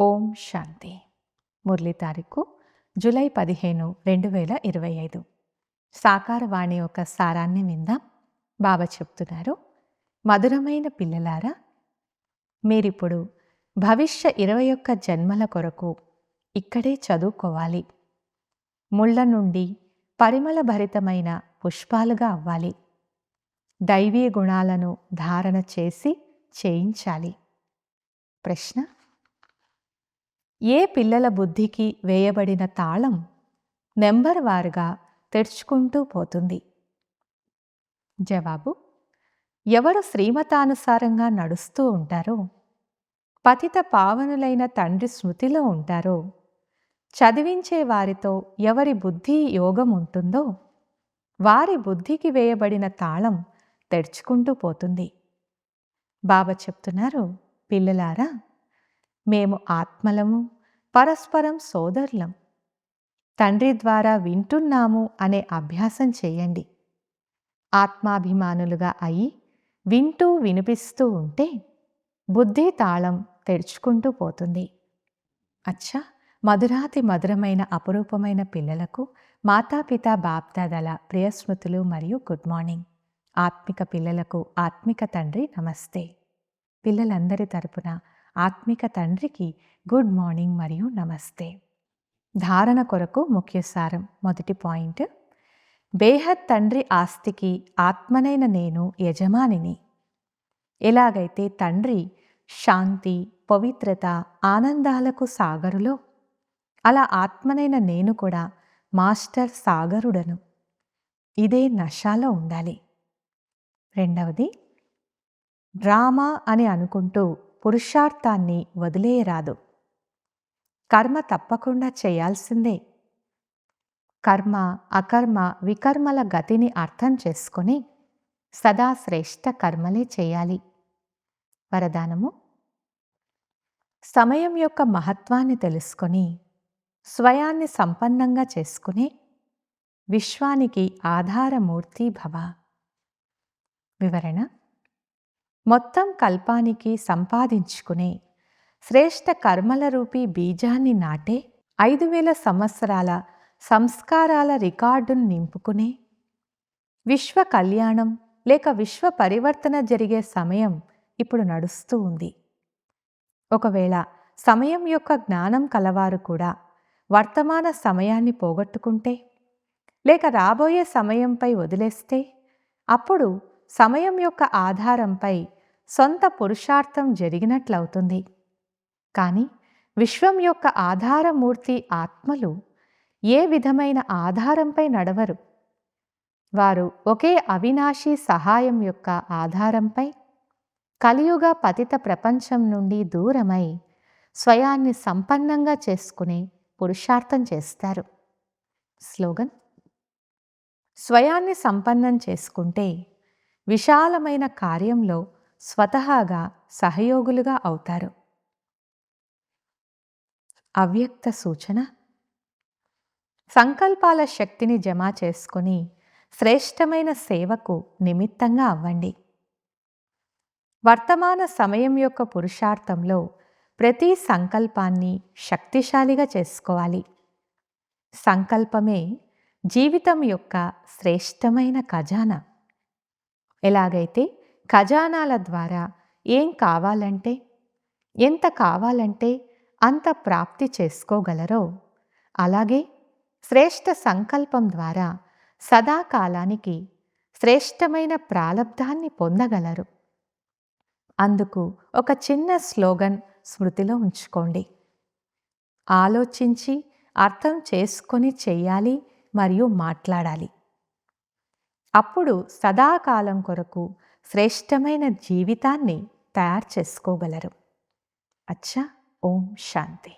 ఓం శాంతి. మురళి తారీఖు జూలై పదిహేను రెండు వేల ఇరవై ఐదు. సాకారవాణి యొక్క సారాన్ని విందాం. బాబా చెప్తున్నారు మధురమైన పిల్లలారా మీరిప్పుడు భవిష్య ఇరవై ఒక్క జన్మల కొరకు ఇక్కడే చదువుకోవాలి. ముళ్ళ నుండి పరిమళ భరితమైన పుష్పాలుగా అవ్వాలి. దైవీ గుణాలను ధారణ చేసి చేయించాలి. ప్రశ్న ఏ పిల్లల బుద్ధికి వేయబడిన తాళం నెంబర్ వారుగా తెరుచుకుంటూ పోతుంది. జవాబు ఎవరు శ్రీమతానుసారంగా నడుస్తూ ఉంటారో పతిత పావనులైన తండ్రి స్మృతిలో ఉంటారో చదివించే వారితో ఎవరి బుద్ధి యోగం ఉంటుందో వారి బుద్ధికి వేయబడిన తాళం తెరుచుకుంటూ పోతుంది. బాబా చెప్తున్నారు పిల్లలారా మేము ఆత్మలము పరస్పరం సోదరులం. తండ్రి ద్వారా వింటున్నాము అనే అభ్యాసం చేయండి. ఆత్మాభిమానులుగా అయి వింటూ వినిపిస్తూ ఉంటే బుద్ధి తాళం తెరుచుకుంటూ పోతుంది. అచ్చా! మధురాతి మధురమైన అపురూపమైన పిల్లలకు మాతాపిత బాప్దాదల ప్రియస్మృతులు మరియు గుడ్ మార్నింగ్. ఆత్మిక పిల్లలకు ఆత్మిక తండ్రి నమస్తే. పిల్లలందరి తరపున ఆత్మిక తండ్రికి గుడ్ మార్నింగ్ మరియు నమస్తే. ధారణ కొరకు ముఖ్య సారం మొదటి పాయింట్. బేహద్ తండ్రి ఆస్తికి ఆత్మనైన నేను యజమానిని. ఎలాగైతే తండ్రి శాంతి పవిత్రత ఆనందాలకు సాగరులో అలా ఆత్మనైన నేను కూడా మాస్టర్ సాగరుడను. ఇదే నషాలో ఉండాలి. రెండవది డ్రామా అని అనుకుంటూ పురుషార్థాన్ని వదిలేయరాదు. కర్మ తప్పకుండా చేయాల్సిందే. కర్మ అకర్మ వికర్మల గతిని అర్థం చేసుకొని సదా శ్రేష్ట కర్మలే చేయాలి. వరదానము? సమయం యొక్క మహత్వాన్ని తెలుసుకొని స్వయాన్ని సంపన్నంగా చేసుకుని విశ్వానికి ఆధారమూర్తి భవ. వివరణ? మొత్తం కల్పానికి సంపాదించుకునే శ్రేష్ఠ కర్మల రూపీ బీజాన్ని నాటే ఐదు వేల సంవత్సరాల సంస్కారాల రికార్డును నింపుకునే విశ్వ కళ్యాణం లేక విశ్వ పరివర్తన జరిగే సమయం ఇప్పుడు నడుస్తూ ఉంది. ఒకవేళ సమయం యొక్క జ్ఞానం కలవారు కూడా వర్తమాన సమయాన్ని పోగొట్టుకుంటే లేక రాబోయే సమయంపై వదిలేస్తే అప్పుడు సమయం యొక్క ఆధారంపై సొంత పురుషార్థం జరిగినట్లవుతుంది. కానీ విశ్వం యొక్క ఆధారమూర్తి ఆత్మలు ఏ విధమైన ఆధారంపై నడవరు? వారు ఒకే అవినాశీ సహాయం యొక్క ఆధారంపై కలియుగ పతిత ప్రపంచం నుండి దూరమై స్వయాన్ని సంపన్నంగా చేసుకునే పురుషార్థం చేస్తారు. స్లోగన్ స్వయాన్ని సంపన్నం చేసుకుంటే విశాలమైన కార్యంలో స్వతహాగా సహయోగులుగా అవుతారు. అవ్యక్త సూచన. సంకల్పాల శక్తిని జమ చేసుకుని శ్రేష్టమైన సేవకు నిమిత్తంగా అవ్వండి. వర్తమాన సమయం యొక్క పురుషార్థంలో ప్రతి సంకల్పాన్ని శక్తిశాలిగా చేసుకోవాలి. సంకల్పమే జీవితం యొక్క శ్రేష్టమైన ఖజానా. ఎలాగైతే ఖజానాల ద్వారా ఏం కావాలంటే ఎంత కావాలంటే అంత ప్రాప్తి చేసుకోగలరో అలాగే శ్రేష్ట సంకల్పం ద్వారా సదాకాలానికి శ్రేష్టమైన ప్రాలబ్ధాన్ని పొందగలరు. అందుకు ఒక చిన్న స్లోగన్ స్మృతిలో ఉంచుకోండి. ఆలోచించి అర్థం చేసుకొని చెయ్యాలి మరియు మాట్లాడాలి. అప్పుడు సదాకాలం కొరకు శ్రేష్టమైన జీవితాన్ని తయారు చేసుకోగలరు. అచ్చా ఓం శాంతి.